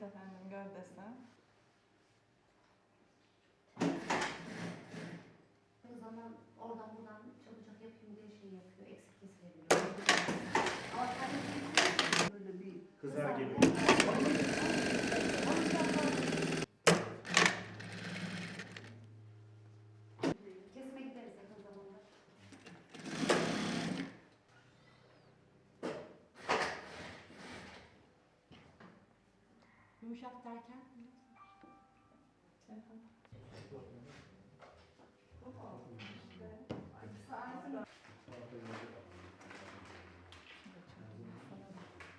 Evet efendim gövdesi. O zaman oradan buradan çabucak yapayım diye şey yapıyor, eksik kesilebiliyor. Ama tabii böyle bir Kızar gibi. Yumuşak derken?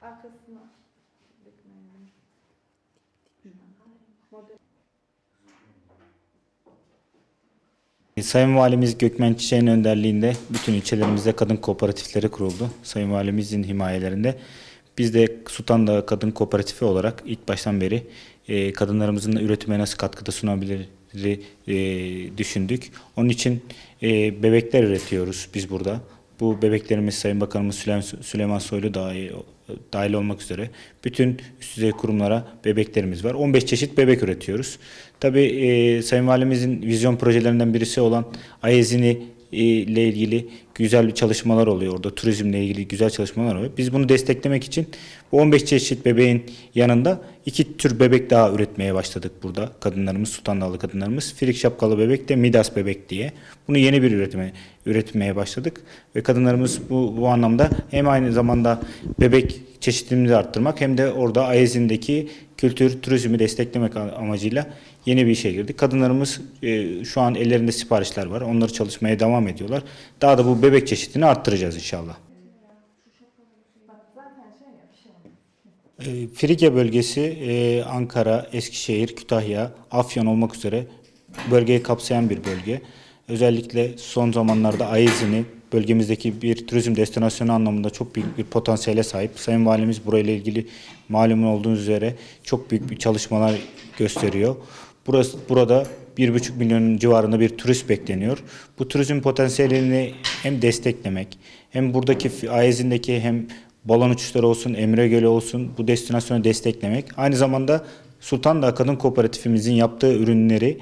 Arkasına dikmeyelim. Sayın Valimiz Gökmen Çiçek'in önderliğinde bütün ilçelerimizde kadın kooperatifleri kuruldu. Sayın Valimizin himayelerinde. Biz de Sultan Dağı Kadın Kooperatifi olarak ilk baştan beri e, kadınlarımızın üretime nasıl katkıda sunabilir e, düşündük. Onun için e, bebekler üretiyoruz biz burada. Bu bebeklerimiz Sayın Bakanımız Süleyman, Soylu dahil, dahil olmak üzere bütün üst düzey kurumlara bebeklerimiz var. 15 çeşit bebek üretiyoruz. Tabii e, Sayın Valimizin vizyon projelerinden birisi olan Ayezini e, ile ilgili güzel bir çalışmalar oluyor orada. Turizmle ilgili güzel çalışmalar oluyor. Biz bunu desteklemek için bu 15 çeşit bebeğin yanında iki tür bebek daha üretmeye başladık burada. Kadınlarımız, Sultan Dağlı kadınlarımız. Filik şapkalı bebek de Midas bebek diye. Bunu yeni bir üretime, üretmeye başladık. Ve kadınlarımız bu, bu anlamda hem aynı zamanda bebek çeşitliliğimizi arttırmak hem de orada Ayez'indeki kültür, turizmi desteklemek amacıyla yeni bir işe girdik. Kadınlarımız e, şu an ellerinde siparişler var. Onları çalışmaya devam ediyorlar. Daha da bu bebek çeşidini arttıracağız inşallah. E, bölgesi e, Ankara, Eskişehir, Kütahya, Afyon olmak üzere bölgeyi kapsayan bir bölge. Özellikle son zamanlarda Ayezini bölgemizdeki bir turizm destinasyonu anlamında çok büyük bir potansiyele sahip. Sayın Valimiz burayla ilgili malumun olduğunuz üzere çok büyük bir çalışmalar gösteriyor. Burası burada 1,5 milyon civarında bir turist bekleniyor. Bu turizm potansiyelini hem desteklemek hem buradaki Ayezindeki hem balon uçuşları olsun, Emre Gölü olsun bu destinasyonu desteklemek. Aynı zamanda Sultan Dağı Kadın Kooperatifimizin yaptığı ürünleri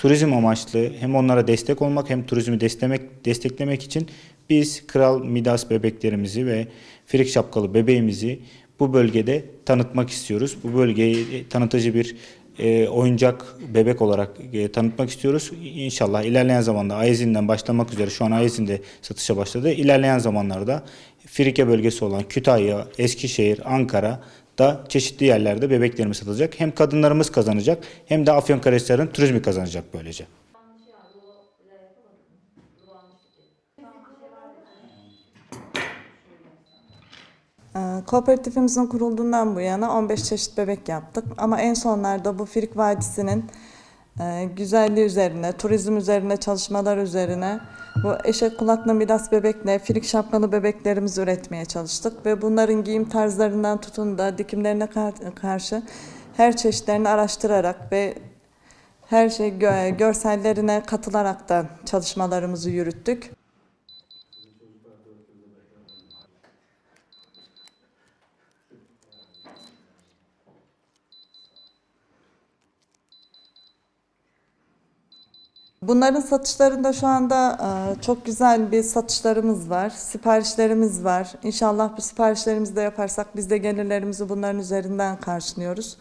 turizm amaçlı hem onlara destek olmak hem turizmi desteklemek, desteklemek için biz Kral Midas bebeklerimizi ve Frik şapkalı bebeğimizi bu bölgede tanıtmak istiyoruz. Bu bölgeyi tanıtıcı bir e, oyuncak bebek olarak e, tanıtmak istiyoruz. İnşallah ilerleyen zamanda Ayezin'den başlamak üzere şu an Ayezin'de satışa başladı. İlerleyen zamanlarda Frike bölgesi olan Kütahya, Eskişehir, Ankara da çeşitli yerlerde bebeklerimiz satılacak. Hem kadınlarımız kazanacak hem de Afyonkarahisar'ın turizmi kazanacak böylece. Ee, Kooperatifimizin kurulduğundan bu yana 15 çeşit bebek yaptık. Ama en sonlarda bu Firik Vadisi'nin güzelliği üzerine, turizm üzerine, çalışmalar üzerine bu eşek kulaklı midas bebekle firik şapkalı bebeklerimizi üretmeye çalıştık. Ve bunların giyim tarzlarından tutun da dikimlerine kar- karşı her çeşitlerini araştırarak ve her şey gö- görsellerine katılarak da çalışmalarımızı yürüttük. Bunların satışlarında şu anda e, çok güzel bir satışlarımız var, siparişlerimiz var. İnşallah bu siparişlerimizi de yaparsak biz de gelirlerimizi bunların üzerinden karşılıyoruz.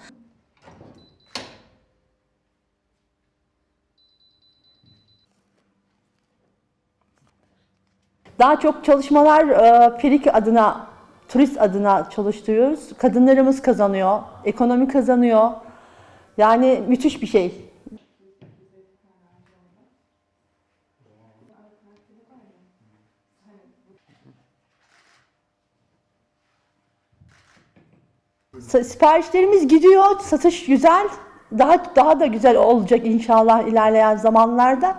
Daha çok çalışmalar e, adına, turist adına çalıştırıyoruz. Kadınlarımız kazanıyor, ekonomi kazanıyor. Yani müthiş bir şey. Siparişlerimiz gidiyor, satış güzel. Daha daha da güzel olacak inşallah ilerleyen zamanlarda.